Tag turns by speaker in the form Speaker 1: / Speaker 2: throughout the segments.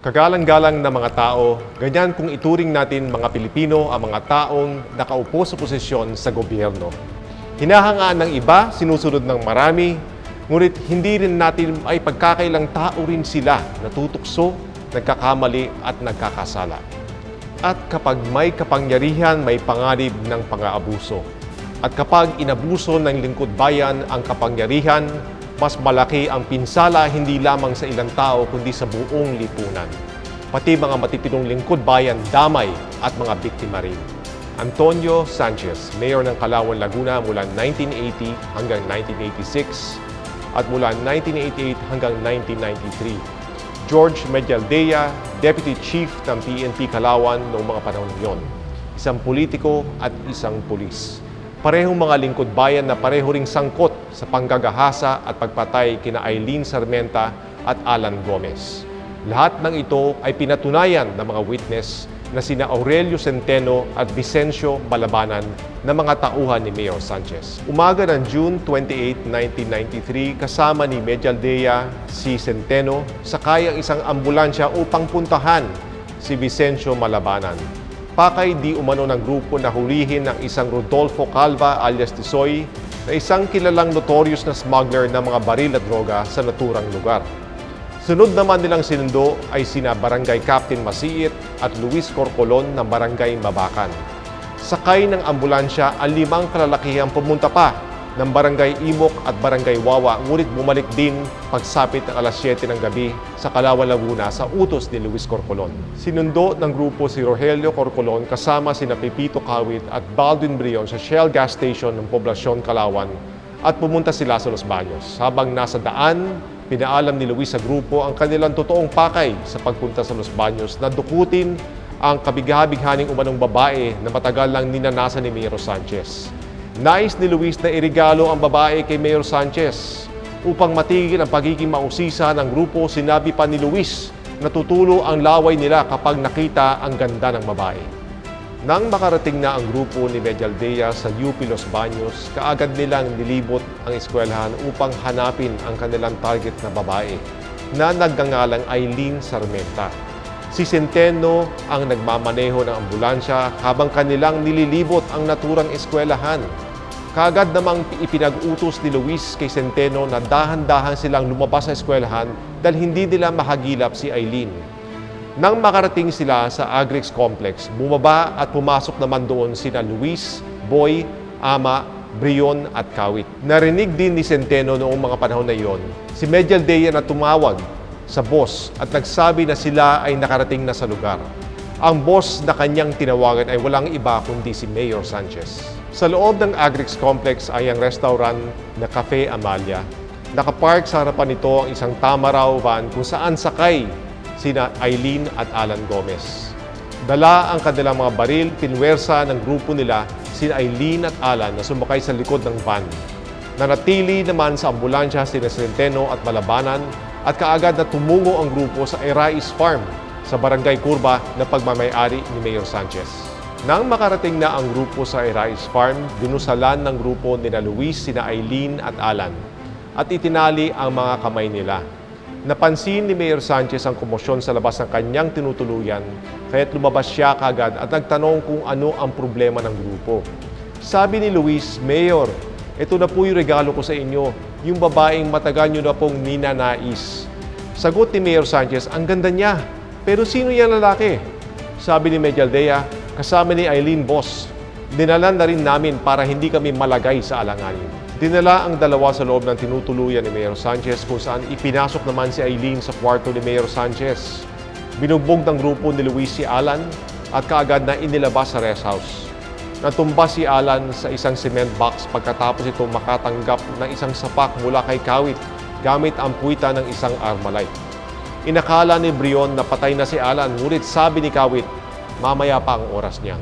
Speaker 1: Kagalang-galang na mga tao, ganyan kung ituring natin mga Pilipino ang mga taong nakaupo sa posisyon sa gobyerno. Hinahangaan ng iba, sinusunod ng marami, ngunit hindi rin natin ay pagkakailang tao rin sila natutukso, nagkakamali at nagkakasala. At kapag may kapangyarihan, may panganib ng pang-aabuso. At kapag inabuso ng lingkod bayan ang kapangyarihan, mas malaki ang pinsala hindi lamang sa ilang tao kundi sa buong lipunan. Pati mga matitinong lingkod bayan damay at mga biktima rin. Antonio Sanchez, Mayor ng Calauan, Laguna mula 1980 hanggang 1986 at mula 1988 hanggang 1993. George Medialdea, Deputy Chief ng PNP Calauan noong mga panahon yon. Isang politiko at isang pulis. Parehong mga lingkod bayan na pareho ring sangkot sa panggagahasa at pagpatay kina Eileen Sarmenta at Alan Gomez. Lahat ng ito ay pinatunayan ng mga witness na sina Aurelio Centeno at Vicencio Balabanan na mga tauhan ni Mayor Sanchez. Umaga ng June 28, 1993, kasama ni Medialdea si Centeno sakay ang isang ambulansya upang puntahan si Vicencio Malabanan. Pakay di umano ng grupo na hulihin ng isang Rodolfo Calva alias Tisoy na isang kilalang notorious na smuggler ng mga baril at droga sa naturang lugar. Sunod naman nilang sinundo ay sina Barangay Captain Masiit at Luis Corcolon ng Barangay Mabakan. Sakay ng ambulansya ang limang kalalakihang pumunta pa ng Barangay Imok at Barangay Wawa ngunit bumalik din pagsapit ng alas 7 ng gabi sa Calauan, Laguna sa utos ni Luis Corcolon. Sinundo ng grupo si Rogelio Corcolon kasama sina Pepito Kawit at Baldwin Brion sa Shell gas station ng poblasyon Calauan at pumunta sila sa Los Baños. Habang nasa daan, pinaalam ni Luis sa grupo ang kanilang totoong pakay sa pagpunta sa Los Baños na dukutin ang kabigha-bighaning umanong babae na matagal lang ninanasan ni Mayor Sanchez. Nais ni Luis na irigalo ang babae kay Mayor Sanchez. Upang matigil ang pagiging mausisa ng grupo, sinabi pa ni Luis na tutulo ang laway nila kapag nakita ang ganda ng babae. Nang makarating na ang grupo ni Medialdea sa UP Los Baños, kaagad nilang nilibot ang eskwelahan upang hanapin ang kanilang target na babae na nagngangalang Eileen Sarmenta. Si Centeno ang nagmamaneho ng ambulansya habang kanilang nililibot ang naturang eskwelahan. Kagad namang ipinag-utos ni Luis kay Centeno na dahan-dahan silang lumabas sa eskwelahan dahil hindi nila mahagilap si Eileen. Nang makarating sila sa Agrix Complex, bumaba at pumasok naman doon sina Luis, Boy, Ama, Brion at Kawit. Narinig din ni Centeno noong mga panahon na iyon si Medialdea na tumawag sa boss at nagsabi na sila ay nakarating na sa lugar. Ang boss na kanyang tinawagan ay walang iba kundi si Mayor Sanchez. Sa loob ng Agrix Complex ay ang restaurant na Cafe Amalia. Nakapark sa harapan nito ang isang Tamaraw van kung saan sakay sina Eileen at Alan Gomez. Dala ang kanilang mga baril, pinwersa ng grupo nila sina Eileen at Alan na sumakay sa likod ng van. Nanatili naman sa ambulansya sina Centeno at Malabanan at kaagad na tumungo ang grupo sa Erais Farm sa Barangay Curva na pagmamayari ni Mayor Sanchez. Nang makarating na ang grupo sa Erais Farm, dinusalan ng grupo nina Luis, sina Eileen at Alan at itinali ang mga kamay nila. Napansin ni Mayor Sanchez ang komosyon sa labas ng kanyang tinutuluyan, kaya't lumabas siya kagad at nagtanong kung ano ang problema ng grupo. Sabi ni Luis, Mayor, ito na po yung regalo ko sa inyo, yung babaeng matagal nyo na pong ninanais. Sagot ni Mayor Sanchez, ang ganda niya. Pero sino yung lalaki? Sabi ni Medialdea, kasama ni Eileen Boss. Dinala na rin namin para hindi kami malagay sa alanganin. Dinala ang dalawa sa loob ng tinutuluyan ni Mayor Sanchez kung saan ipinasok naman si Eileen sa kwarto ni Mayor Sanchez. Binugbog ng grupo ni Luis si Alan at kaagad na inilabas sa rest house. Natumba si Alan sa isang cement box pagkatapos ito makatanggap ng isang sapak mula kay Kawit gamit ang puwita ng isang Armalite. Inakala ni Brion na patay na si Alan, ngunit sabi ni Kawit, mamaya pa ang oras niyan.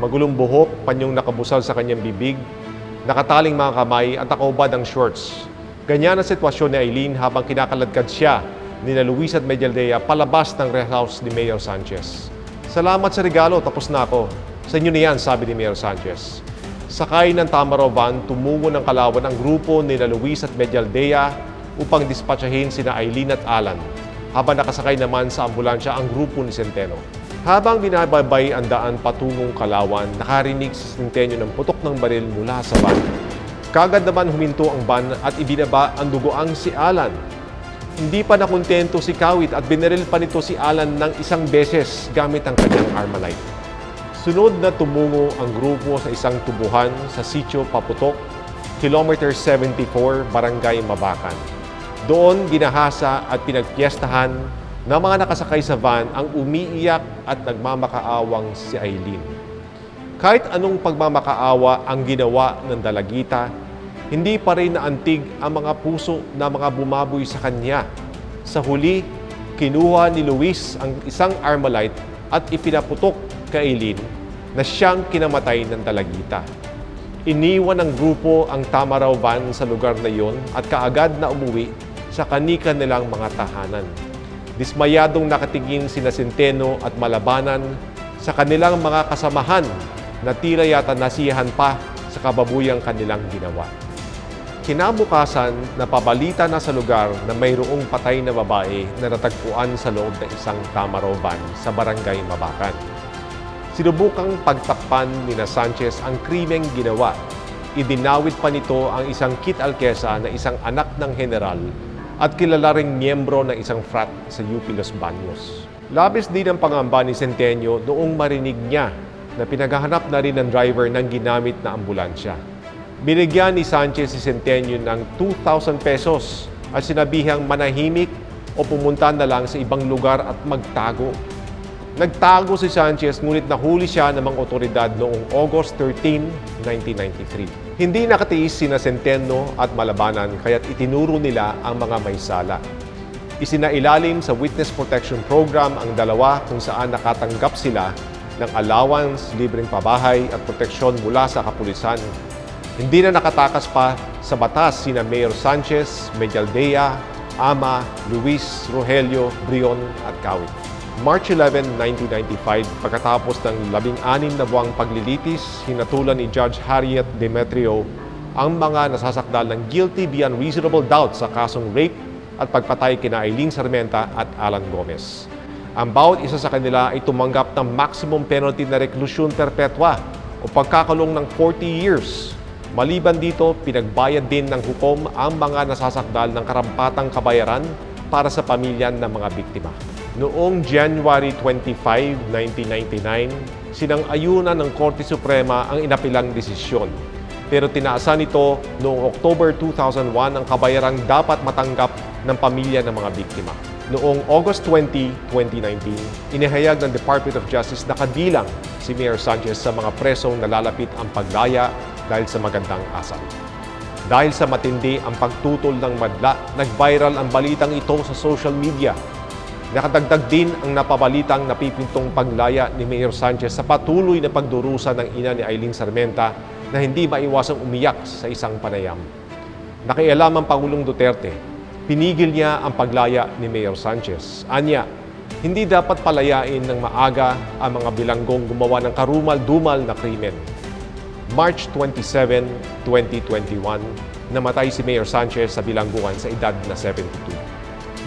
Speaker 1: Magulong buhok, panyong nakabusal sa kanyang bibig, nakataling mga kamay at nakaubad ang shorts. Ganyan ang sitwasyon ni Eileen habang kinakaladkad siya ni na Luis at Medialdea palabas ng rest house ni Mayor Sanchez. Salamat sa regalo, tapos na ako. Sa inyo na yan, sabi ni Mayor Sanchez. Sakay ng Tamaro van, tumungo ng Kalawan ang grupo ni na Luis at Medialdea upang dispatchahin sina Eileen at Alan. habang nakasakay naman sa ambulansya ang grupo ni Centeno. Habang binababay ang daan patungong Kalawan, nakarinig si Centeno ng putok ng baril mula sa van. Kagad naman huminto ang van at ibinaba ang dugoang si Alan. Hindi pa nakontento si Kawit at binaril pa nito si Alan ng isang beses gamit ang kanyang Armalite. Sunod na tumungo ang grupo sa isang tubuhan sa Sitio Paputok, kilometer 74, Barangay Mabakan. Doon ginahasa at pinagpiestahan ng mga nakasakay sa van ang umiiyak at nagmamakaawang si Eileen. Kahit anong pagmamakaawa ang ginawa ng dalagita, hindi pa rin naantig ang mga puso na mga bumaboy sa kanya. Sa huli, kinuha ni Luis ang isang Armalite at ipinaputok kay Eileen na siyang kinamatay ng dalagita. Iniwan ng grupo ang Tamaraw van sa lugar na iyon at kaagad na umuwi sa kanika nilang mga tahanan. Dismayadong nakatingin sina Centeno at Malabanan sa kanilang mga kasamahan na tila yata nasiyahan pa sa kababuyang kanilang ginawa. Kinabukasan, napabalita na sa lugar na mayroong patay na babae na natagpuan sa loob ng isang Tamaraw van sa barangay Mabakan. Sinubukang pagtakpan ni na Sanchez ang krimeng ginawa. Idinawit pa nito ang isang Kit Alquesa na isang anak ng general at kilala ring miyembro ng isang frat sa UP Los Baños. Labis din ang pangamba ni Centenio noong marinig niya na pinaghahanap na rin ng driver ng ginamit na ambulansya. Binigyan ni Sanchez si Centenio ng 2,000 pesos at sinabihang manahimik o pumunta na lang sa ibang lugar at magtago. Nagtago si Sanchez ngunit nahuli siya ng mga otoridad noong August 13, 1993. Hindi nakatiis sina Centeno at Malabanan kaya't itinuro nila ang mga may sala. Isinailalim sa Witness Protection Program ang dalawa kung saan nakatanggap sila ng allowance, libreng pabahay at proteksyon mula sa kapulisan. Hindi na nakatakas pa sa batas sina Mayor Sanchez, Medialdea, Ama, Luis, Rogelio, Brion at Kawit. March 11, 1995, pagkatapos ng labing-anim na buwang paglilitis, hinatulan ni Judge Harriet Demetrio ang mga nasasakdal ng guilty beyond reasonable doubt sa kasong rape at pagpatay kina Eileen Sarmenta at Alan Gomez. Ang bawat isa sa kanila ay tumanggap ng maximum penalty na reklusyon perpetua o pagkakulong ng 40 years. Maliban dito, pinagbayad din ng hukom ang mga nasasakdal ng karampatang kabayaran para sa pamilya ng mga biktima. Noong January 25, 1999, sinang-ayunan ng Korte Suprema ang inapilang desisyon. Pero tinaasan nito noong October 2001 ang kabayarang dapat matanggap ng pamilya ng mga biktima. Noong August 20, 2019, inihayag ng Department of Justice na kadilang si Mayor Sanchez sa mga presong nalalapit ang paglaya dahil sa magandang asal. Dahil sa matindi ang pagtutol ng madla, nag-viral ang balitang ito sa social media. Nakadagdag din ang napabalitang napipintong paglaya ni Mayor Sanchez sa patuloy na pagdurusa ng ina ni Eileen Sarmenta na hindi maiwasang umiyak sa isang panayam. Nakialam ang Pangulong Duterte. Pinigil niya ang paglaya ni Mayor Sanchez. Anya, hindi dapat palayain ng maaga ang mga bilanggong gumawa ng karumal-dumal na krimen. March 27, 2021, namatay si Mayor Sanchez sa bilangguan sa edad na 72.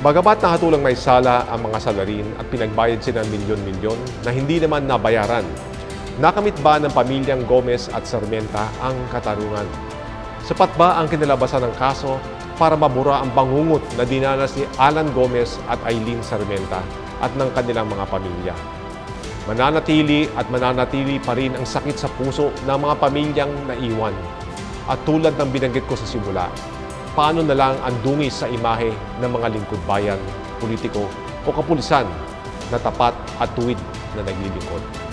Speaker 1: Bagamat nakatulang may sala ang mga salarin at pinagbayad sila ng milyon-milyon na hindi naman nabayaran, nakamit ba ng pamilyang Gomez at Sarmenta ang katarungan? Sapat ba ang kinalabasan ng kaso para mabura ang bangungot na dinanas ni Alan Gomez at Eileen Sarmenta at ng kanilang mga pamilya? Mananatili at mananatili pa rin ang sakit sa puso ng mga pamilyang naiwan. At tulad ng binanggit ko sa simula, paano na lang ang dungis sa imahe ng mga lingkod bayan, politiko o kapulisan na tapat at tuwid na naglilingkod.